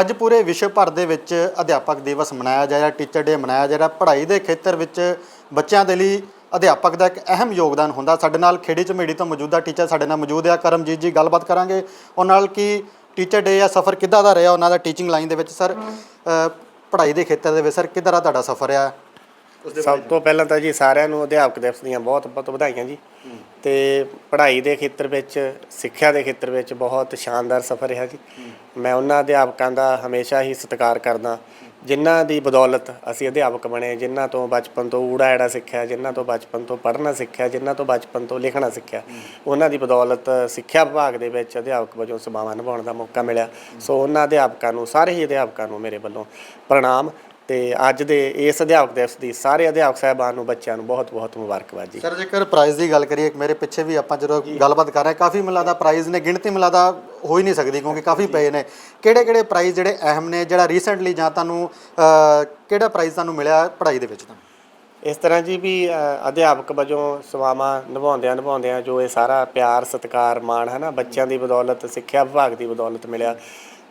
ਅੱਜ ਪੂਰੇ ਵਿਸ਼ਵ ਭਰ ਦੇ ਵਿੱਚ ਅਧਿਆਪਕ ਦਿਵਸ ਮਨਾਇਆ ਜਾ ਰਿਹਾ ਟੀਚਰ ਡੇ ਮਨਾਇਆ ਜਾ ਰਿਹਾ। ਪੜ੍ਹਾਈ ਦੇ ਖੇਤਰ ਵਿੱਚ ਬੱਚਿਆਂ ਦੇ ਲਈ ਅਧਿਆਪਕ ਦਾ ਇੱਕ ਅਹਿਮ ਯੋਗਦਾਨ ਹੁੰਦਾ। ਸਾਡੇ ਨਾਲ ਖੇੜੀ ਝਮੇੜੀ ਤੋਂ ਮੌਜੂਦਾ ਟੀਚਰ ਸਾਡੇ ਨਾਲ ਮੌਜੂਦ ਆ। ਕਰਮਜੀਤ ਜੀ ਗੱਲਬਾਤ ਕਰਾਂਗੇ। ਉਹਨਾਂ ਨਾਲ ਕਿ ਟੀਚਰ ਡੇ ਆ ਸਫ਼ਰ ਕਿੱਦਾਂ ਦਾ ਰਿਹਾ? ਉਹਨਾਂ ਦਾ ਟੀਚਿੰਗ ਲਾਈਨ ਦੇ ਵਿੱਚ ਸਰ ਪੜ੍ਹਾਈ ਦੇ ਖੇਤਰ ਦੇ ਵਿੱਚ ਸਰ ਕਿੱਦਾਂ ਦਾ ਤੁਹਾਡਾ ਸਫ਼ਰ ਆ ਸਭ ਤੋਂ ਪਹਿਲਾਂ ਤਾਂ ਜੀ ਸਾਰਿਆਂ ਨੂੰ ਅਧਿਆਪਕ ਦਿਵਸ ਦੀਆਂ ਬਹੁਤ ਬਹੁਤ ਵਧਾਈਆਂ ਜੀ। ਤੇ ਪੜ੍ਹਾਈ ਦੇ ਖੇਤਰ ਵਿੱਚ, ਸਿੱਖਿਆ ਦੇ ਖੇਤਰ ਵਿੱਚ ਬਹੁਤ ਸ਼ਾਨਦਾਰ ਸਫ਼ਰ ਰਿਹਾ ਜੀ। ਮੈਂ ਉਹਨਾਂ ਅਧਿਆਪਕਾਂ ਦਾ ਹਮੇਸ਼ਾ ਹੀ ਸਤਿਕਾਰ ਕਰਦਾ। ਜਿਨ੍ਹਾਂ ਦੀ ਬਦੌਲਤ ਅਸੀਂ ਅਧਿਆਪਕ ਬਣੇ, ਜਿਨ੍ਹਾਂ ਤੋਂ ਬਚਪਨ ਤੋਂ ਊੜਾ ਐੜਾ ਸਿੱਖਿਆ, ਜਿਨ੍ਹਾਂ ਤੋਂ ਬਚਪਨ ਤੋਂ ਪੜ੍ਹਨਾ ਸਿੱਖਿਆ, ਜਿਨ੍ਹਾਂ ਤੋਂ ਬਚਪਨ ਤੋਂ ਲਿਖਣਾ ਸਿੱਖਿਆ, ਉਹਨਾਂ ਦੀ ਬਦੌਲਤ ਸਿੱਖਿਆ ਵਿਭਾਗ ਦੇ ਵਿੱਚ ਅਧਿਆਪਕ ਵਜੋਂ ਸੇਵਾਵਾਂ ਨਿਭਾਉਣ ਦਾ ਮੌਕਾ ਮਿਲਿਆ। ਸੋ ਉਹਨਾਂ ਅਧਿਆਪਕਾਂ ਨੂੰ, ਸਾਰੇ ਹੀ ਅਧਿਆਪਕਾਂ ਨੂੰ ਮੇਰੇ ਵੱਲੋਂ ਪ੍ਰਣਾਮ। ਤੇ ਅੱਜ ਦੇ ਇਸ ਅਧਿਆਪਕ ਦਿਵਸ ਦੀ ਸਾਰੇ ਅਧਿਆਪਕ ਸਾਹਿਬਾਨ ਨੂੰ ਬੱਚਿਆਂ ਨੂੰ ਬਹੁਤ ਬਹੁਤ ਮੁਬਾਰਕਬਾਦ ਜੀ। ਸਰ ਜੇਕਰ ਪ੍ਰਾਈਜ਼ ਦੀ ਗੱਲ ਕਰੀਏ ਮੇਰੇ ਪਿੱਛੇ ਵੀ ਆਪਾਂ ਜਦੋਂ ਗੱਲਬਾਤ ਕਰ ਰਹੇ ਹਾਂ ਕਾਫੀ ਮਿਲਾਦਾ ਪ੍ਰਾਈਜ਼ ਨੇ ਗਿਣਤੀ ਮਿਲਾਦਾ ਹੋ ਹੀ ਨਹੀਂ ਸਕਦੀ ਕਿਉਂਕਿ ਕਾਫੀ ਪਏ ਨੇ। ਕਿਹੜੇ ਕਿਹੜੇ ਪ੍ਰਾਈਜ਼ ਜਿਹੜੇ ਅਹਿਮ ਨੇ ਜਿਹੜਾ ਰੀਸੈਂਟਲੀ ਜਾਂ ਤੁਹਾਨੂੰ ਕਿਹੜਾ ਪ੍ਰਾਈਜ਼ ਤੁਹਾਨੂੰ ਮਿਲਿਆ ਪੜ੍ਹਾਈ ਦੇ ਵਿੱਚ ਤੁਹਾਨੂੰ ਇਸ ਤਰ੍ਹਾਂ ਜੀ ਵੀ ਅਧਿਆਪਕ ਵਜੋਂ ਸੇਵਾਵਾਂ ਨਿਭਾਉਂਦਿਆਂ ਨਿਭਾਉਂਦਿਆਂ ਜੋ ਇਹ ਸਾਰਾ ਪਿਆਰ ਸਤਿਕਾਰ ਮਾਣ ਹੈ ਨਾ ਬੱਚਿਆਂ ਦੀ ਬਦੌਲਤ ਸਿੱਖਿਆ ਵਿਭਾਗ ਦੀ ਬਦੌਲਤ ਮਿਲਿਆ।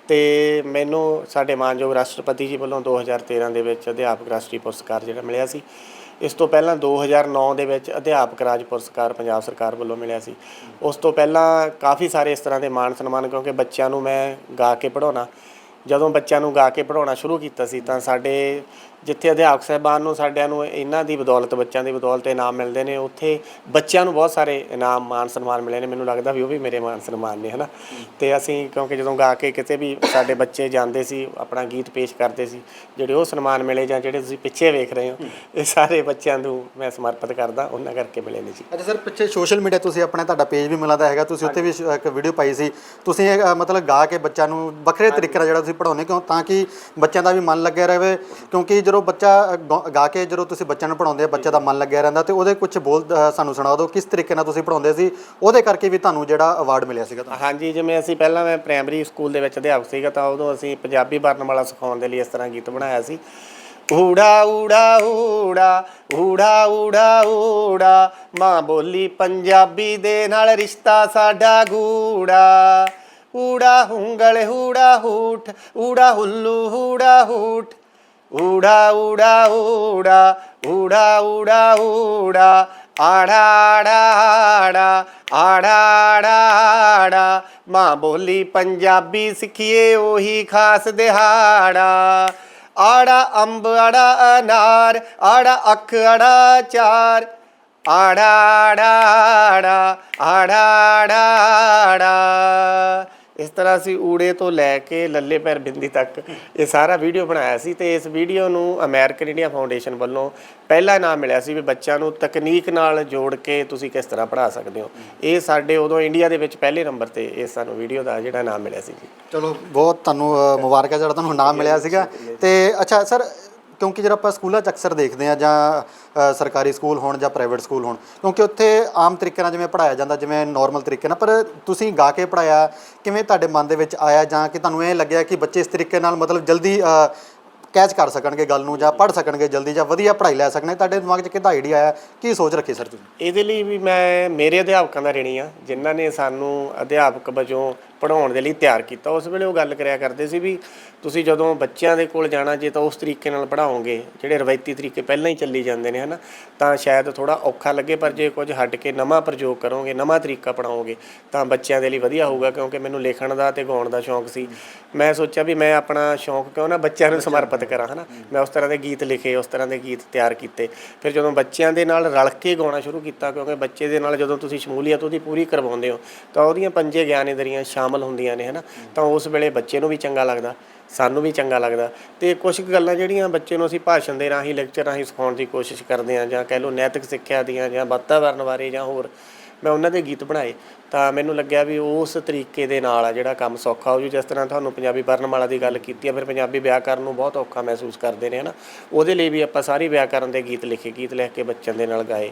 ਤੇ ਮੈਨੂੰ ਸਾਡੇ ਮਾਨਯੋਗ ਰਾਸ਼ਟਰਪਤੀ ਜੀ ਵੱਲੋਂ 2013 ਦੇ ਵਿੱਚ ਅਧਿਆਪਕ ਰਾਸ਼ਟਰੀ ਪੁਰਸਕਾਰ ਜਿਹੜਾ ਮਿਲਿਆ ਸੀ, ਇਸ ਤੋਂ ਪਹਿਲਾਂ 2009 ਦੇ ਵਿੱਚ ਅਧਿਆਪਕ ਰਾਜ ਪੁਰਸਕਾਰ ਪੰਜਾਬ ਸਰਕਾਰ ਵੱਲੋਂ ਮਿਲਿਆ ਸੀ। ਉਸ ਤੋਂ ਪਹਿਲਾਂ ਕਾਫੀ ਸਾਰੇ ਇਸ ਤਰ੍ਹਾਂ ਦੇ ਮਾਣ ਸਨਮਾਨ ਕਿਉਂਕਿ ਬੱਚਿਆਂ ਨੂੰ ਮੈਂ ਗਾ ਕੇ ਪੜਾਉਣਾ ਜਦੋਂ ਬੱਚਿਆਂ ਨੂੰ ਗਾ ਕੇ ਪੜਾਉਣਾ ਸ਼ੁਰੂ ਕੀਤਾ ਸੀ ਤਾਂ ਸਾਡੇ ਜਿੱਥੇ ਅਧਿਆਪਕ ਸਾਹਿਬਾਨ ਨੂੰ ਸਾਡਿਆਂ ਨੂੰ ਇਹਨਾਂ ਦੀ ਬਦੌਲਤ ਬੱਚਿਆਂ ਦੀ ਬਦੌਲਤ ਇਨਾਮ ਮਿਲਦੇ ਨੇ ਉੱਥੇ ਬੱਚਿਆਂ ਨੂੰ ਬਹੁਤ ਸਾਰੇ ਇਨਾਮ ਮਾਨ ਸਨਮਾਨ ਮਿਲੇ ਨੇ। ਮੈਨੂੰ ਲੱਗਦਾ ਵੀ ਉਹ ਵੀ ਮੇਰੇ ਮਾਨ ਸਨਮਾਨ ਨੇ ਹਨਾ? ਤੇ ਅਸੀਂ ਕਿਉਂਕਿ ਜਦੋਂ ਗਾ ਕੇ ਕਿਤੇ ਵੀ ਸਾਡੇ ਬੱਚੇ ਜਾਂਦੇ ਸੀ ਆਪਣਾ ਗੀਤ ਪੇਸ਼ ਕਰਦੇ ਸੀ ਜਿਹੜੇ ਉਹ ਸਨਮਾਨ ਮਿਲੇ ਜਾਂ ਜਿਹੜੇ ਤੁਸੀਂ ਪਿੱਛੇ ਵੇਖ ਰਹੇ ਹੋ ਇਹ ਸਾਰੇ ਬੱਚਿਆਂ ਨੂੰ ਮੈਂ ਸਮਰਪਿਤ ਕਰਦਾ ਉਹਨਾਂ ਕਰਕੇ ਮਿਲੇ ਨੇ ਜੀ। ਅੱਛਾ ਸਰ ਪਿੱਛੇ ਸੋਸ਼ਲ ਮੀਡੀਆ ਤੁਸੀਂ ਆਪਣੇ ਤੁਹਾਡਾ ਪੇਜ ਵੀ ਮਿਲਾਦਾ ਹੈਗਾ ਤੁਸੀਂ ਉੱਤੇ ਵੀ ਇੱਕ ਵੀਡੀਓ ਪਾਈ ਸੀ। ਤੁਸੀਂ ਇਹ, ਅ, ਮਤਲਬ ਗਾ ਕੇ ਬੱਚਿਆਂ ਨੂੰ ਵੱਖਰੇ ਤਰੀਕੇ ਨਾਲ ਜਿਹੜਾ ਤੁਸੀਂ ਪੜਾਉਂਦੇ ਕਿਉਂ? ਤਾਂ ਕਿ ਬੱਚਿਆਂ ਦਾ ਵੀ ਮਨ ਲੱਗਿਆ ਰਹੇ ਕਿਉਂਕਿ ਜਦੋਂ ਬੱਚਾ ਅ, ਗਾ- ਗਾ ਕੇ ਜਦੋਂ ਤੁਸੀਂ ਬੱਚਿਆਂ ਨੂੰ ਪੜਾਉਂਦੇ ਆ ਬੱਚੇ ਦਾ ਮਨ ਲੱਗਿਆ ਰਹਿੰਦਾ ਤੇ ਉਹਦੇ ਕੁਝ ਬੋਲ ਅ, ਸਾਨੂੰ ਸੁਣਾ ਦਿਓ ਕਿਸ ਤਰੀਕੇ ਨਾਲ ਤੁਸੀਂ ਪੜਾਉਂਦੇ ਸੀ ਉਹਦੇ ਕਰਕੇ ਵੀ ਤੁਹਾਨੂੰ ਜਿਹੜਾ ਅਵਾਰਡ ਮਿਲਿਆ ਸੀਗਾ ਤੁਹਾਨੂੰ? ਹਾਂਜੀ ਜਿਵੇਂ ਅਸੀਂ ਪਹਿਲਾਂ ਮੈਂ ਪ੍ਰਾਇਮਰੀ ਸਕੂਲ ਦੇ ਵਿੱਚ ਅਧਿਆਪਕ ਸੀਗਾ ਤਾਂ ਉਦੋਂ ਅਸੀਂ ਪੰਜਾਬੀ ਵਰਨਮਾਲਾ ਸਿਖਾਉਣ ਦੇ ਲਈ ਇਸ ਤਰ੍ਹਾਂ ਗੀਤ ਬਣਾਇਆ ਸੀ। ਊੜਾ ਊੜਾ ਊੜਾ ਊੜਾ ਊੜਾ ਊੜਾ ਮਾਂ ਬੋਲੀ ਪੰਜਾਬੀ ਦੇ ਨਾਲ ਰਿਸ਼ਤਾ ਸਾਡਾ ਗੂੜਾ। ਊੜਾ ਹੁੰਗਲ ਹੂੜਾ ਹੂਠ ਊੜਾ ਹੁੱਲੂ ਹੂੜਾ ਹੂਠ। ਊੜਾ ਊੜਾ ਊੜਾ ਊੜਾ ਊੜਾ ਊੜਾ ਆੜਾ ਆੜਾ ਆੜਾ ਆੜਾ ਆੜਾ ਮਾਂ ਬੋਲੀ ਪੰਜਾਬੀ ਸਿੱਖੀਏ ਉਹੀ ਖਾਸ ਦਿਹਾੜਾ ਆੜਾ ਅੰਬ ਆੜਾ ਅਨਾਰ ਆੜਾ ਅੱਖ ਆੜਾ ਚਾਰ ਆੜਾ ਆੜਾ ਆੜਾ ਆੜਾ ਆੜਾ ਇਸ ਤਰ੍ਹਾਂ ਅਸੀਂ ਊੜੇ ਤੋਂ ਲੈ ਕੇ ਲੱਲੇ ਪੈਰ ਬਿੰਦੀ ਤੱਕ ਇਹ ਸਾਰਾ ਵੀਡੀਓ ਬਣਾਇਆ ਸੀ ਤੇ ਇਸ ਵੀਡੀਓ ਨੂੰ ਅਮਰੀਕਨ ਇੰਡੀਆ ਫਾਊਂਡੇਸ਼ਨ ਵੱਲੋਂ ਪਹਿਲਾ ਇਨਾਮ ਮਿਲਿਆ ਸੀ ਵੀ ਬੱਚਿਆਂ ਨੂੰ ਤਕਨੀਕ ਨਾਲ ਜੋੜ ਕੇ ਤੁਸੀਂ ਕਿਸ ਤਰ੍ਹਾਂ ਪੜ੍ਹਾ ਸਕਦੇ ਹੋ। ਇਹ ਸਾਡੇ ਉਦੋਂ ਇੰਡੀਆ ਦੇ ਵਿੱਚ ਪਹਿਲੇ ਨੰਬਰ ਤੇ ਇਹ ਸਾਨੂੰ ਵੀਡੀਓ ਦਾ ਜਿਹੜਾ ਇਨਾਮ ਮਿਲਿਆ ਸੀ ਜੀ। ਚਲੋ, ਬਹੁਤ ਤੁਹਾਨੂੰ ਮੁਬਾਰਕਾਂ, ਜਿਹੜਾ ਤੁਹਾਨੂੰ ਇਨਾਮ ਮਿਲਿਆ ਸੀਗਾ। ਤੇ ਅੱਛਾ, ਸਰ ਕਿਉਂਕਿ ਜਿਹੜਾ ਆਪਾਂ ਸਕੂਲਾਂ 'ਚ ਅਕਸਰ ਦੇਖਦੇ ਆ ਜਾਂ ਸਰਕਾਰੀ ਸਕੂਲ ਹੋਣ ਜਾਂ ਪ੍ਰਾਈਵੇਟ ਸਕੂਲ ਹੋਣ, ਕਿਉਂਕਿ ਉੱਥੇ ਆਮ ਤਰੀਕੇ ਨਾਲ ਜਿਵੇਂ ਪੜਾਇਆ ਜਾਂਦਾ, ਜਿਵੇਂ ਨਾਰਮਲ ਤਰੀਕੇ ਨਾਲ, ਪਰ ਤੁਸੀਂ ਗਾ ਕੇ ਪੜਾਇਆ ਕਿਵੇਂ ਤੁਹਾਡੇ ਮਨ ਦੇ ਵਿੱਚ ਆਇਆ ਜਾਂ ਕਿ ਤੁਹਾਨੂੰ ਇਹ ਲੱਗਿਆ ਕਿ ਬੱਚੇ ਇਸ ਤਰੀਕੇ ਨਾਲ ਮਤਲਬ ਜਲਦੀ ਕੈਚ ਕਰ ਸਕਣਗੇ ਗੱਲ ਨੂੰ ਜਾਂ ਪੜ ਸਕਣਗੇ ਜਲਦੀ ਜਾਂ ਵਧੀਆ ਪੜ੍ਹਾਈ ਲੈ ਸਕਣਗੇ, ਤੁਹਾਡੇ ਦਿਮਾਗ 'ਚ ਕਿੱਦਾਂ ਆਈਡੀਆ ਆਇਆ? ਕੀ ਸੋਚ ਰੱਖੀ ਸਰ ਤੁਸੀਂ? ਇਹਦੇ ਲਈ ਵੀ ਮੈਂ ਮੇਰੇ ਅਧਿਆਪਕਾਂ ਦਾ ਰਿਣੀ ਆ ਜਿਨ੍ਹਾਂ ਨੇ ਸਾਨੂੰ ਅਧਿਆਪਕ ਵਜੋਂ ਪੜਾਉਣ ਦੇ ਲਈ ਤਿਆਰ ਕੀਤਾ। ਉਸ ਵੇਲੇ ਉਹ ਗੱਲ ਕਰਿਆ ਕਰਦੇ ਸੀ ਵੀ ਤੁਸੀਂ ਜਦੋਂ ਬੱਚਿਆਂ ਦੇ ਕੋਲ ਜਾਣਾ ਜੇ ਤਾਂ ਉਸ ਤਰੀਕੇ ਨਾਲ ਪੜਾਓਗੇ ਜਿਹੜੇ ਰਵਾਇਤੀ ਤਰੀਕੇ ਪਹਿਲਾਂ ਹੀ ਚੱਲੀ ਜਾਂਦੇ ਨੇ, ਹਨਾ? ਤਾਂ ਸ਼ਾਇਦ ਥੋੜਾ ਔਖਾ ਲੱਗੇ, ਪਰ ਜੇ ਕੁਝ ਹਟ ਕੇ ਨਵਾਂ ਪ੍ਰਯੋਗ ਕਰੋਗੇ, ਨਵਾਂ ਤਰੀਕਾ ਪੜਾਓਗੇ ਤਾਂ ਬੱਚਿਆਂ ਦੇ ਲਈ ਵਧੀਆ ਹੋਊਗਾ, ਕਿਉਂਕਿ ਮੈਨੂੰ ਲਿਖਣ ਦਾ ਤੇ ਗਾਉਣ ਦਾ ਸ਼ੌਂਕ ਸੀ। ਮੈਂ ਸੋਚਿਆ ਵੀ ਮੈਂ ਆਪਣਾ ਸ਼ੌਂਕ ਕਿਉਂ ਨਾ ਬੱਚਿਆਂ ਨੂੰ ਸਮਰਪਿਤ ਕਰਾਂ, ਹਨਾ? ਮੈਂ ਉਸ ਤਰ੍ਹਾਂ ਦੇ ਗੀਤ ਲਿਖੇ, ਉਸ ਤਰ੍ਹਾਂ ਦੇ ਗੀਤ ਤਿਆਰ ਕੀਤੇ। ਫਿਰ ਜਦੋਂ ਬੱਚਿਆਂ ਦੇ ਨਾਲ ਰਲ ਕੇ ਗਾਉਣਾ ਸ਼ੁਰੂ ਕੀਤਾ, ਕਿਉਂਕਿ ਬੱਚੇ ਦੇ ਨਾਲ ਜਦੋਂ ਤੁਸੀਂ ਸ਼ਮੂਲੀਅਤ ਉਹਦੀ ਪੂਰੀ ਕਰਵਾਉਂਦੇ ਹੋ, ਤਾਂ ਉਹਦੀਆਂ ਪੰਜੇ ਗਿਆਨੇਂਦਰੀਆਂ ਸ਼ਾਮਲ ਹੁੰਦੀਆਂ ਨੇ, ਹਨਾ? ਤਾਂ ਉਸ ਵੇਲੇ ਬੱਚੇ ਨੂੰ ਵੀ ਚੰਗਾ ਲੱਗਦਾ, ਸਾਨੂੰ ਵੀ ਚੰਗਾ ਲੱਗਦਾ। ਤੇ ਕੁਝ ਕੁ ਗੱਲਾਂ ਜਿਹੜੀਆਂ ਬੱਚੇ ਨੂੰ ਅਸੀਂ ਭਾਸ਼ਣ ਦੇ ਰਾਹੀਂ ਲੈਕਚਰ ਰਾਹੀਂ ਸਿਖਾਉਣ ਦੀ ਕੋਸ਼ਿਸ਼ ਕਰਦੇ ਹਾਂ, ਜਾਂ ਕਹਿ ਲਓ ਨੈਤਿਕ ਸਿੱਖਿਆ ਦੀਆਂ, ਜਾਂ ਵਾਤਾਵਰਨ ਬਾਰੇ, ਜਾਂ ਹੋਰ, ਮੈਂ ਉਹਨਾਂ ਦੇ ਗੀਤ ਬਣਾਏ। ਤਾਂ ਮੈਨੂੰ ਲੱਗਿਆ ਵੀ ਉਸ ਤਰੀਕੇ ਦੇ ਨਾਲ ਆ ਜਿਹੜਾ ਕੰਮ ਸੌਖਾ ਹੋ ਜੂ, ਜਿਸ ਤਰ੍ਹਾਂ ਤੁਹਾਨੂੰ ਪੰਜਾਬੀ ਵਰਣਮਾਲਾ ਦੀ ਗੱਲ ਕੀਤੀ ਆ, ਫਿਰ ਪੰਜਾਬੀ ਵਿਆਕਰਨ ਨੂੰ ਬਹੁਤ ਔਖਾ ਮਹਿਸੂਸ ਕਰਦੇ ਨੇ, ਹਨਾ? ਉਹਦੇ ਲਈ ਵੀ ਆਪਾਂ ਸਾਰੀ ਵਿਆਕਰਨ ਦੇ ਗੀਤ ਲਿਖੇ, ਗੀਤ ਲਿਖ ਕੇ ਬੱਚਿਆਂ ਦੇ ਨਾਲ ਗਾਏ।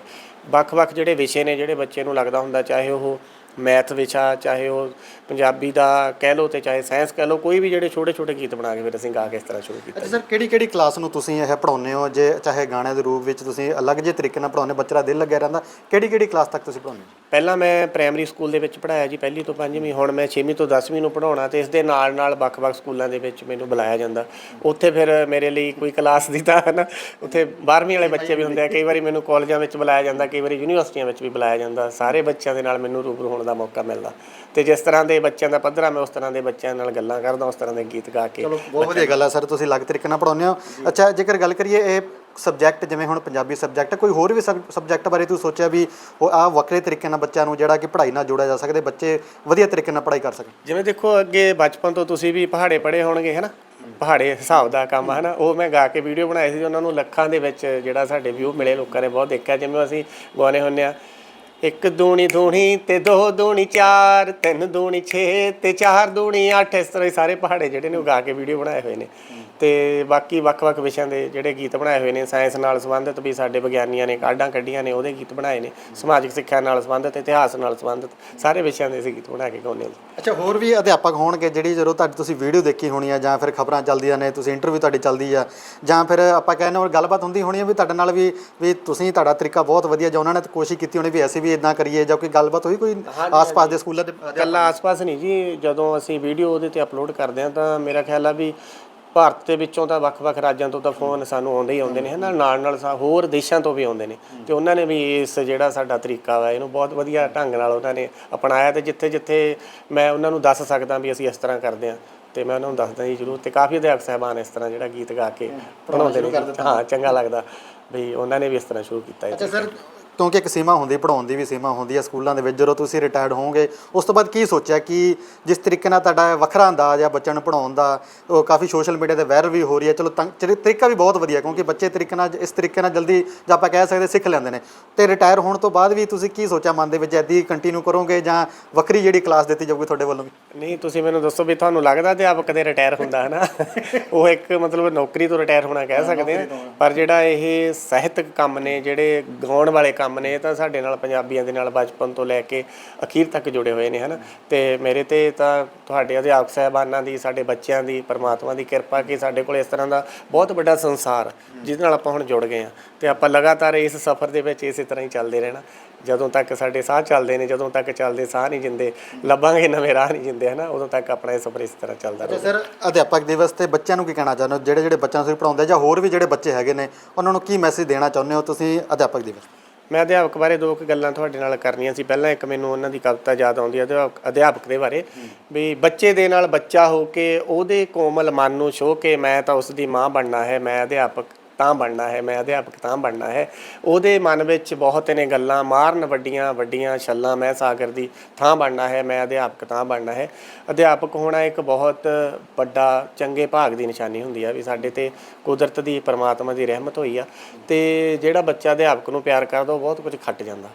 ਵੱਖ-ਵੱਖ ਜਿਹੜੇ ਵਿਸ਼ੇ ਨੇ, ਜਿਹੜੇ ਬੱਚੇ ਨੂੰ ਲੱਗਦਾ ਹੁੰਦਾ, ਚਾਹੇ ਉਹ ਮੈਥ ਵਿਸ਼ਾ ਚਾਹੇ ਉਹ ਪੰਜਾਬੀ ਦਾ ਕਹਿ ਲਓ ਤੇ ਚਾਹੇ ਸਾਇੰਸ ਕਹਿ ਲਓ ਕੋਈ ਵੀ ਜਿਹੜੇ ਛੋਟੇ-ਛੋਟੇ ਗੀਤ ਬਣਾ ਕੇ ਫਿਰ ਅਸੀਂ ਗਾ ਕੇ ਇਸ ਤਰ੍ਹਾਂ ਸ਼ੁਰੂ ਕੀਤਾ ਅੱਛਾ ਸਰ ਕਿਹੜੀ ਕਿਹੜੀ ਕਲਾਸ ਨੂੰ ਤੁਸੀਂ ਇਹ ਪੜਾਉਂਦੇ ਹੋ? ਜੇ ਚਾਹੇ ਗਾਣੇ ਦੇ ਰੂਪ ਵਿੱਚ ਤੁਸੀਂ ਅਲੱਗ ਜਿਹੇ ਤਰੀਕੇ ਨਾਲ ਪੜਾਉਂਦੇ ਬੱਚੇ ਦਾ ਦਿਲ ਲੱਗਿਆ ਰਹਿੰਦਾ ਕਿਹੜੀ ਕਿਹੜੀ ਕਲਾਸ ਤੱਕ ਤੁਸੀਂ ਪੜਾਉਂਦੇ ਹੋ? ਪਹਿਲਾਂ ਮੈਂ ਪ੍ਰਾਇਮਰੀ ਸਕੂਲ ਦੇ ਵਿੱਚ ਪੜਾਇਆ ਜੀ, ਪਹਿਲੀ ਤੋਂ ਪੰਜਵੀਂ, ਹੁਣ ਮੈਂ 6ਵੀਂ ਤੋਂ 10ਵੀਂ ਨੂੰ ਪੜਾਉਣਾ ਤੇ ਇਸ ਦੇ ਨਾਲ ਨਾਲ ਵੱਖ-ਵੱਖ ਸਕੂਲਾਂ ਦੇ ਵਿੱਚ ਮੈਨੂੰ ਬੁਲਾਇਆ ਜਾਂਦਾ। ਉੱਥੇ ਫਿਰ ਮੇਰੇ ਲਈ ਕੋਈ ਕਲਾਸ ਦੀ ਤਾਂ ਨਾ ਉੱਥੇ 12ਵੀਂ ਵਾਲੇ ਬੱਚੇ ਵੀ ਹੁੰਦੇ ਆ, ਕਈ ਵਾਰੀ ਮੈਨੂੰ ਕਾਲਜਾਂ ਵਿੱਚ ਬੁਲਾਇਆ ਜਾਂਦਾ, ਕਈ ਵਾਰੀ ਯੂਨੀਵਰਸਿਟੀਆਂ ਵਿੱਚ ਵੀ ਬੁਲਾਇਆ ਜਾਂਦਾ, ਸਾਰੇ ਬੱਚਿਆਂ ਦੇ ਨਾਲ ਮੈਨੂੰ ਰੂਬਰੂ ਹੋਣ ਦਾ ਮੌਕਾ ਮਿਲਦਾ। ਤੇ ਜਿਸ ਤਰ੍ਹਾਂ ਦੇ ਬੱਚਿਆਂ ਦਾ ਪੱਧਰਾ ਮੈਂ ਉਸ ਤਰ੍ਹਾਂ ਦੇ ਬੱਚਿਆਂ ਨਾਲ ਗੱਲਾਂ ਕਰਦਾ, ਉਸ ਤਰ੍ਹਾਂ ਦੇ ਗੀਤ ਗਾ ਕੇ ਚਲੋ, ਬਹੁਤ ਵਧੀਆ ਗੱਲ ਆ, ਸਰ, ਤੁਸੀਂ ਅਲੱਗ ਤਰੀਕੇ ਨਾਲ ਪੜਾਉਂਦੇ ਹੋ। ਅੱਛਾ, ਜੇਕਰ ਗੱਲ ਕਰੀਏ, ਇਹ ਸਬਜੈਕਟ ਜਿਵੇਂ ਹੁਣ ਪੰਜਾਬੀ ਸਬਜੈਕਟ ਕੋਈ ਹੋਰ ਵੀ ਸਬਜੈਕਟ ਬਾਰੇ ਤੁਸੀਂ ਸੋਚਿਆ ਵੀ ਉਹ ਆ ਵੱਖਰੇ ਤਰੀਕੇ ਨਾਲ ਬੱਚਿਆਂ ਨੂੰ ਜਿਹੜਾ ਕਿ ਪੜ੍ਹਾਈ ਨਾਲ ਜੋੜਿਆ ਜਾ ਸਕਦੇ, ਬੱਚੇ ਵਧੀਆ ਤਰੀਕੇ ਨਾਲ ਪੜ੍ਹਾਈ ਕਰ ਸਕਣ? ਜਿਵੇਂ ਦੇਖੋ ਅੱਗੇ ਬਚਪਨ ਤੋਂ ਤੁਸੀਂ ਵੀ ਪਹਾੜੇ ਪੜੇ ਹੋਣਗੇ, ਹੈਨਾ? ਪਹਾੜੇ ਹਿਸਾਬ ਦਾ ਕੰਮ ਹੈ ਨਾ ਉਹ ਮੈਂ ਗਾ ਕੇ ਵੀਡੀਓ ਬਣਾਈ ਸੀ, ਉਹਨਾਂ ਨੂੰ ਲੱਖਾਂ ਦੇ ਵਿੱਚ ਜਿਹੜਾ ਸਾਡੇ ਵਿਊ ਮਿਲੇ ਲੋਕਾਂ ਨੇ, ਬਹੁਤ ਦੇਖਿਆ। ਜਿਵੇਂ ਅਸੀਂ ਗਾਉਣੇ ਹੁੰਨੇ ਆ ਇੱਕ ਦੂਣੀ ਦੂਣੀ ਤੇ ਦੋ ਦੂਣੀ ਚਾਰ, ਤਿੰਨ ਦੂਣੀ 6 ਤੇ ਚਾਰ ਦੂਣੀ 8 ਇਸ ਤਰ੍ਹਾਂ ਹੀ ਸਾਰੇ ਪਹਾੜੇ ਜਿਹੜੇ ਨੇ ਉਹ ਗਾ ਕੇ ਵੀਡੀਓ ਬਣਾਏ ਹੋਏ ਨੇ। ਤੇ ਬਾਕੀ ਵੱਖ-ਵੱਖ ਵਿਸ਼ਿਆਂ ਦੇ ਜਿਹੜੇ ਗੀਤ ਬਣਾਏ ਹੋਏ ਨੇ ਸਾਇੰਸ ਨਾਲ ਸੰਬੰਧਿਤ ਵੀ ਸਾਡੇ ਵਿਗਿਆਨੀਆਂ ਨੇ ਕਾਢਾਂ ਕੱਢੀਆਂ ਨੇ ਉਹਦੇ ਗੀਤ ਬਣਾਏ ਨੇ ਸਮਾਜਿਕ ਸਿੱਖਿਆ ਨਾਲ ਸੰਬੰਧਿਤ ਇਤਿਹਾਸ ਨਾਲ ਸੰਬੰਧਿਤ ਸਾਰੇ ਵਿਸ਼ਿਆਂ ਦੇ ਅਸੀਂ ਗੀਤ ਬਣਾ ਕੇ ਗਾਉਂਦੇ ਹਾਂ ਜੀ। ਅੱਛਾ ਹੋਰ ਵੀ ਅਧਿਆਪਕ ਹੋਣਗੇ ਜਿਹੜੀ ਜਦੋਂ ਤੁਹਾਡੀ ਤੁਸੀਂ ਵੀਡੀਓ ਦੇਖੀ ਹੋਣੀ ਆ ਜਾਂ ਫਿਰ ਖਬਰਾਂ ਚੱਲਦੀਆਂ ਨੇ ਤੁਸੀਂ ਇੰਟਰਵਿਊ ਤੁਹਾਡੀ ਚੱਲਦੀ ਆ ਜਾਂ ਫਿਰ ਆਪਾਂ ਕਹਿੰਦੇ ਹਾਂ ਗੱਲਬਾਤ ਹੁੰਦੀ ਹੋਣੀ ਆ ਵੀ ਤੁਹਾਡੇ ਨਾਲ ਵੀ ਵੀ ਤੁਸੀਂ ਤੁਹਾਡਾ ਤਰੀਕਾ ਬਹੁਤ ਵਧੀਆ ਜਾਂ ਉਹਨਾਂ ਨੇ ਤਾਂ ਕੋਸ਼ਿਸ਼ ਕੀਤੀ ਹੋਣੀ ਵੀ ਅਸੀਂ ਵੀ ਇਦਾਂ ਕਰੀਏ ਜਾਂ ਕੋਈ ਗੱਲਬਾਤ ਹੋਈ ਕੋਈ ਆਸ-ਪਾਸ ਦੇ ਸਕੂਲਾਂ ਦੇ ਕੱਲਾ ਆਸ-ਪਾਸ ਨਹੀਂ ਜੀ ਜਦੋਂ ਅਸੀਂ ਵੀਡੀਓ ਉਹਦੇ ਤੇ ਅਪਲੋਡ ਕਰਦੇ ਹਾਂ ਤਾਂ ਮੇਰਾ ਖਿਆਲ ਆ ਵੀ ਭਾਰਤ ਦੇ ਵਿੱਚੋਂ ਤਾਂ ਵੱਖ-ਵੱਖ ਰਾਜਾਂ ਤੋਂ ਤਾਂ ਫੋਨ ਸਾਨੂੰ ਆਉਂਦੇ ਹੀ ਆਉਂਦੇ ਨੇ ਹਨਾ? ਨਾਲ ਨਾਲ ਹੋਰ ਦੇਸ਼ਾਂ ਤੋਂ ਵੀ ਆਉਂਦੇ ਨੇ। ਤੇ ਉਹਨਾਂ ਨੇ ਵੀ ਇਸ ਜਿਹੜਾ ਸਾਡਾ ਤਰੀਕਾ ਵਾ ਇਹਨੂੰ ਬਹੁਤ ਵਧੀਆ ਢੰਗ ਨਾਲ ਉਹਨਾਂ ਨੇ ਅਪਣਾਇਆ ਤੇ ਜਿੱਥੇ-ਜਿੱਥੇ ਮੈਂ ਉਹਨਾਂ ਨੂੰ ਦੱਸ ਸਕਦਾ ਵੀ ਅਸੀਂ ਇਸ ਤਰ੍ਹਾਂ ਕਰਦੇ ਹਾਂ ਤੇ ਮੈਂ ਉਹਨਾਂ ਨੂੰ ਦੱਸਦਾ ਜੀ ਜ਼ਰੂਰ। ਤੇ ਕਾਫੀ ਅਧਿਆਪਕ ਸਾਹਿਬਾਨ ਇਸ ਤਰ੍ਹਾਂ ਜਿਹੜਾ ਗੀਤ ਗਾ ਕੇ ਪੜਾਉਂਦੇ ਨੇ। ਹਾਂ ਚੰਗਾ ਲੱਗਦਾ ਵੀ ਉਹਨਾਂ ਨੇ ਵੀ ਇਸ ਤਰ੍ਹਾਂ ਸ਼ੁਰੂ ਕੀਤਾ ਹੈ। ਅੱਛਾ ਸਰ ਕਿਉਂਕਿ ਇੱਕ ਸੀਮਾ ਹੁੰਦੀ ਪੜਾਉਣ ਦੀ ਵੀ ਸੀਮਾ ਹੁੰਦੀ ਹੈ ਸਕੂਲਾਂ ਦੇ ਵਿੱਚ ਜਦੋਂ ਤੁਸੀਂ ਰਿਟਾਇਰਡ ਹੋਵੋਗੇ ਉਸ ਤੋਂ ਬਾਅਦ ਕੀ ਸੋਚਿਆ ਕਿ ਜਿਸ ਤਰੀਕੇ ਨਾਲ ਤੁਹਾਡਾ ਵੱਖਰਾ ਅੰਦਾਜ਼ ਆ ਬੱਚਿਆਂ ਨੂੰ ਪੜਾਉਣ ਦਾ ਉਹ ਕਾਫੀ ਸੋਸ਼ਲ ਮੀਡੀਆ ਤੇ ਵਾਇਰਲ ਵੀ ਹੋ ਰਹੀ ਹੈ ਚਲੋ ਤਰੀਕਾ ਵੀ ਬਹੁਤ ਵਧੀਆ ਕਿਉਂਕਿ ਬੱਚੇ ਤਰੀਕੇ ਨਾਲ ਇਸ ਤਰੀਕੇ ਨਾਲ ਜਲਦੀ ਜਾਂ ਆਪਾਂ ਕਹਿ ਸਕਦੇ ਸਿੱਖ ਲੈਂਦੇ ਨੇ। ਤੇ ਰਿਟਾਇਰ ਹੋਣ ਤੋਂ ਬਾਅਦ ਵੀ ਤੁਸੀਂ ਕੀ ਸੋਚਿਆ ਮਨ ਦੇ ਵਿੱਚ ਐਦੀ ਕੰਟੀਨਿਊ ਕਰੋਗੇ ਜਾਂ ਵੱਖਰੀ ਜਿਹੜੀ ਕਲਾਸ ਦਿੱਤੀ ਜਾਊਗੀ ਤੁਹਾਡੇ ਵੱਲੋਂ ਨਹੀਂ ਤੁਸੀਂ ਮੈਨੂੰ ਦੱਸੋ ਵੀ ਤੁਹਾਨੂੰ ਲੱਗਦਾ ਤੇ ਆਪ ਕਦੇ ਰਿਟਾਇਰ ਹੁੰਦਾ ਹੈ ਨਾ ਉਹ ਇੱਕ ਮਤਲਬ ਨੌਕਰੀ ਤੋਂ ਰਿਟਾਇਰ ਹੋਣਾ ਕਹਿ ਸਕਦੇ ਆ ਪਰ ਜਿਹੜਾ ਇਹ ਸਾਹਿਤਕ ਕੰਮ ਨੇ ਜਿਹੜੇ ਗਾਉਣ ਵਾਲੇ ਕੰਮ ਨੇ ਤਾਂ ਸਾਡੇ ਨਾਲ ਪੰਜਾਬੀਆਂ ਦੇ ਨਾਲ ਬਚਪਨ ਤੋਂ ਲੈ ਕੇ ਅਖੀਰ ਤੱਕ ਜੁੜੇ ਹੋਏ ਨੇ ਹਨਾ? ਤੇ ਮੇਰੇ ਤੇ ਤਾਂ ਤੁਹਾਡੇ ਅਧਿਆਪਕ ਸਾਹਿਬਾਨਾਂ ਦੀ ਸਾਡੇ ਬੱਚਿਆਂ ਦੀ ਪਰਮਾਤਮਾ ਦੀ ਕਿਰਪਾ ਕਿ ਸਾਡੇ ਕੋਲ ਇਸ ਤਰ੍ਹਾਂ ਦਾ ਬਹੁਤ ਵੱਡਾ ਸੰਸਾਰ ਜਿਹਦੇ ਨਾਲ ਆਪਾਂ ਹੁਣ ਜੁੜ ਗਏ ਆ ਤੇ ਆਪਾਂ ਲਗਾਤਾਰ ਇਸ ਸਫ਼ਰ ਦੇ ਵਿੱਚ ਇਸੇ ਤਰ੍ਹਾਂ ਹੀ ਚੱਲਦੇ ਰਹਿਣਾ। ਜਦੋਂ ਤੱਕ ਸਾਡੇ ਸਾਹ ਚੱਲਦੇ ਨੇ ਜਦੋਂ ਤੱਕ ਚੱਲਦੇ ਸਾਹ ਨਹੀਂ ਜਿੰਦੇ ਲੱਭਾਂਗੇ ਨਵੇਂ ਰਾਹ ਨਹੀਂ ਜਿੰਦੇ ਹਨਾ? ਉਦੋਂ ਤੱਕ ਆਪਣਾ ਇਹ ਸਫ਼ਰ ਇਸ ਤਰ੍ਹਾਂ ਚੱਲਦਾ ਰਹੇ। ਸਰ ਅਧਿਆਪਕ ਦਿਵਸ ਤੇ ਬੱਚਿਆਂ ਨੂੰ ਕੀ ਕਹਿਣਾ ਚਾਹੁੰਦੇ ਹੋ? ਜਿਹੜੇ ਜਿਹੜੇ ਬੱਚਿਆਂ ਨੂੰ ਤੁਸੀਂ ਪੜਾਉਂਦੇ ਜਾਂ ਹੋਰ ਵੀ ਜਿਹੜੇ ਬੱਚੇ ਹੈਗੇ ਨੇ ਉਹਨਾਂ ਨੂੰ ਕੀ ਮੈਸੇਜ ਦੇਣਾ ਚਾਹੁੰਦੇ ਹੋ ਤੁਸੀਂ ਅਧਿਆਪਕ ਦਿਵਸ? ਮੈਂ ਅਧਿਆਪਕ ਬਾਰੇ ਦੋ ਕੁ ਗੱਲਾਂ ਤੁਹਾਡੇ ਨਾਲ ਕਰਨੀਆਂ ਸੀ। ਪਹਿਲਾਂ ਇੱਕ ਮੈਨੂੰ ਉਹਨਾਂ ਦੀ ਕਵਿਤਾ ਯਾਦ ਆਉਂਦੀ ਹੈ ਅਧਿਆਪਕ ਅਧਿਆਪਕ ਦੇ ਬਾਰੇ। ਵੀ ਬੱਚੇ ਦੇ ਨਾਲ ਬੱਚਾ ਹੋ ਕੇ ਉਹਦੇ ਕੋਮਲ ਮਨ ਨੂੰ ਛੋਹ ਕੇ ਮੈਂ ਤਾਂ ਉਸ ਦੀ ਮਾਂ ਬਣਨਾ ਹੈ, ਮੈਂ ਅਧਿਆਪਕ ਤਾਂ ਬਣਨਾ ਹੈ, ਮੈਂ ਅਧਿਆਪਕ ਤਾਂ ਬਣਨਾ ਹੈ। ਉਹਦੇ ਮਨ ਵਿੱਚ ਬਹੁਤ ਨੇ ਗੱਲਾਂ, ਮਾਰਨ ਵੱਡੀਆਂ ਵੱਡੀਆਂ ਛੱਲਾਂ, ਮੈਂ ਸਾਗਰ ਦੀ ਥਾਂ ਬਣਨਾ ਹੈ, ਮੈਂ ਅਧਿਆਪਕ ਤਾਂ ਬਣਨਾ ਹੈ। ਅਧਿਆਪਕ ਹੋਣਾ ਇੱਕ ਬਹੁਤ ਵੱਡਾ, ਚੰਗੇ ਭਾਗ ਦੀ ਨਿਸ਼ਾਨੀ ਹੁੰਦੀ ਆ ਵੀ ਸਾਡੇ ਤੇ ਕੁਦਰਤ ਦੀ, ਪਰਮਾਤਮਾ ਦੀ ਰਹਿਮਤ ਹੋਈ ਆ। ਤੇ ਜਿਹੜਾ ਬੱਚਾ ਅਧਿਆਪਕ ਨੂੰ ਪਿਆਰ ਕਰਦਾ, ਉਹ ਬਹੁਤ ਕੁਝ ਖੱਟ ਜਾਂਦਾ।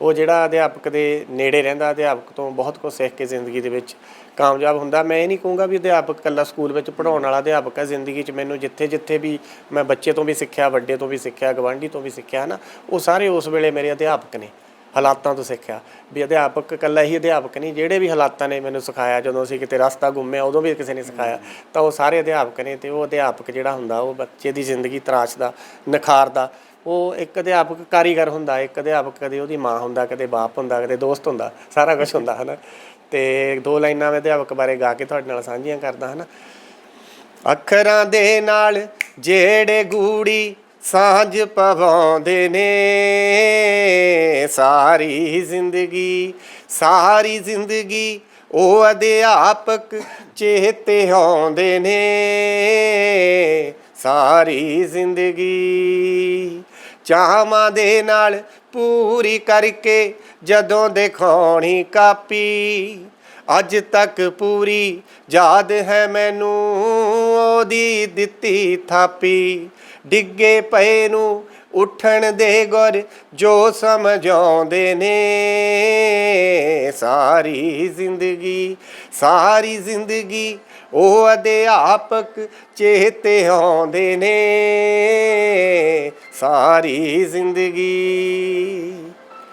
ਉਹ ਜਿਹੜਾ ਅਧਿਆਪਕ ਦੇ ਨੇੜੇ ਰਹਿੰਦਾ, ਅਧਿਆਪਕ ਤੋਂ ਬਹੁਤ ਕੁਝ ਸਿੱਖ ਕੇ ਜ਼ਿੰਦਗੀ ਦੇ ਵਿੱਚ ਕਾਮਯਾਬ ਹੁੰਦਾ। ਮੈਂ ਇਹ ਨਹੀਂ ਕਹੂੰਗਾ ਵੀ ਅਧਿਆਪਕ ਇਕੱਲਾ ਸਕੂਲ ਵਿੱਚ ਪੜਾਉਣ ਵਾਲਾ ਅਧਿਆਪਕ ਹੈ। ਜ਼ਿੰਦਗੀ 'ਚ ਮੈਨੂੰ ਜਿੱਥੇ ਜਿੱਥੇ ਵੀ ਮੈਂ ਬੱਚੇ ਤੋਂ ਵੀ ਸਿੱਖਿਆ, ਵੱਡੇ ਤੋਂ ਵੀ ਸਿੱਖਿਆ ਗਵਾਂਢੀ ਤੋਂ ਵੀ ਸਿੱਖਿਆ ਨਾ ਉਹ ਸਾਰੇ ਉਸ ਵੇਲੇ ਮੇਰੇ ਅਧਿਆਪਕ ਨੇ, ਹਾਲਾਤਾਂ ਤੋਂ ਸਿੱਖਿਆ। ਵੀ ਅਧਿਆਪਕ ਇਕੱਲਾ ਹੀ ਅਧਿਆਪਕ ਨਹੀਂ, ਜਿਹੜੇ ਵੀ ਹਾਲਾਤਾਂ ਨੇ ਮੈਨੂੰ ਸਿਖਾਇਆ, ਜਦੋਂ ਅਸੀਂ ਕਿਤੇ ਰਸਤਾ ਗੁੰਮਿਆ ਉਦੋਂ ਵੀ ਕਿਸੇ ਨੇ ਸਿਖਾਇਆ, ਤਾਂ ਉਹ ਸਾਰੇ ਅਧਿਆਪਕ ਨੇ ਤੇ ਉਹ ਅਧਿਆਪਕ ਜਿਹੜਾ ਹੁੰਦਾ, ਉਹ ਬੱਚੇ ਦੀ ਜ਼ਿੰਦਗੀ ਤਰਾਸ਼ਦਾ, ਨਿਖਾਰਦਾ। ਉਹ ਇੱਕ ਅਧਿਆਪਕ ਕਾਰੀਗਰ ਹੁੰਦਾ, ਇੱਕ ਅਧਿਆਪਕ ਕਦੇ ਉਹਦੀ ਮਾਂ ਹੁੰਦਾ, ਕਦੇ ਬਾਪ ਹੁੰਦਾ, ਕਦੇ ਦੋਸਤ ਹੁੰਦਾ, ਸਾਰਾ ਕੁਝ ਹੁੰਦਾ, ਹਨਾ। ਤੇ ਦੋ ਲਾਈਨਾਂ ਮੈਂ ਅਧਿਆਪਕ ਬਾਰੇ ਗਾ ਕੇ ਤੁਹਾਡੇ ਨਾਲ ਸਾਂਝੀਆਂ ਕਰਦਾ, ਹਨਾ। ਅੱਖਰਾਂ ਦੇ ਨਾਲ ਜਿਹੜੇ ਗੂੜੀ ਸਾਂਝ ਪਵਾਉਂਦੇ ਨੇ, ਸਾਰੀ ਜ਼ਿੰਦਗੀ ਸਾਰੀ ਜ਼ਿੰਦਗੀ ਉਹ ਅਧਿਆਪਕ ਚੇਤੇ ਆਉਂਦੇ ਨੇ, ਸਾਰੀ ਜ਼ਿੰਦਗੀ। ਚਾਹਾਂ ਦੇ ਨਾਲ ਪੂਰੀ ਕਰਕੇ ਜਦੋਂ ਦਿਖਾਉਣੀ ਕਾਪੀ, ਅੱਜ ਤੱਕ ਪੂਰੀ ਯਾਦ ਹੈ ਮੈਨੂੰ ਉਹਦੀ ਦਿੱਤੀ ਥਾਪੀ। ਡਿੱਗੇ ਪਏ ਨੂੰ ਉੱਠਣ ਦੇ ਗੁਰ ਜੋ ਸਮਝਾਉਂਦੇ ਨੇ, ਸਾਰੀ ਜ਼ਿੰਦਗੀ ਸਾਰੀ ਜ਼ਿੰਦਗੀ ਉਹ ਅਧਿਆਪਕ ਚੇਤੇ ਆਉਂਦੇ ਨੇ। ਸਾਰੀ ਜ਼ਿੰਦਗੀ।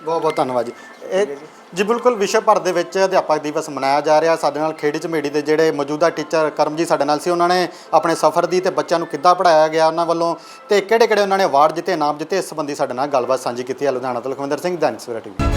ਬਹੁਤ ਬਹੁਤ ਧੰਨਵਾਦ ਜੀ। ਇਹ ਜੀ ਬਿਲਕੁਲ ਵਿਸ਼ਵ ਭਰ ਦੇ ਵਿੱਚ ਅਧਿਆਪਕ ਦਿਵਸ ਮਨਾਇਆ ਜਾ ਰਿਹਾ। ਸਾਡੇ ਨਾਲ ਖੇੜੀ ਝਮੇੜੀ ਦੇ ਜਿਹੜੇ ਮੌਜੂਦਾ ਟੀਚਰ ਕਰਮਜੀਤ ਸਾਡੇ ਨਾਲ ਸੀ, ਉਹਨਾਂ ਨੇ ਆਪਣੇ ਸਫ਼ਰ ਦੀ ਤੇ ਬੱਚਿਆਂ ਨੂੰ ਕਿੱਦਾਂ ਪੜਾਇਆ ਗਿਆ ਉਹਨਾਂ ਵੱਲੋਂ ਤੇ ਕਿਹੜੇ ਕਿਹੜੇ ਉਹਨਾਂ ਨੇ ਅਵਾਰਡ ਜਿੱਤੇ, ਇਨਾਮ ਜਿੱਤੇ, ਇਸ ਸੰਬੰਧੀ ਸਾਡੇ ਨਾਲ ਗੱਲਬਾਤ ਸਾਂਝੀ ਕੀਤੀ ਹੈ। ਲੁਧਿਆਣਾ ਤੋਂ ਲਖਵਿੰਦਰ ਸਿੰਘ, ਦੈਨਿਕ ਸਵੇਰਾ ਟੀਵੀ।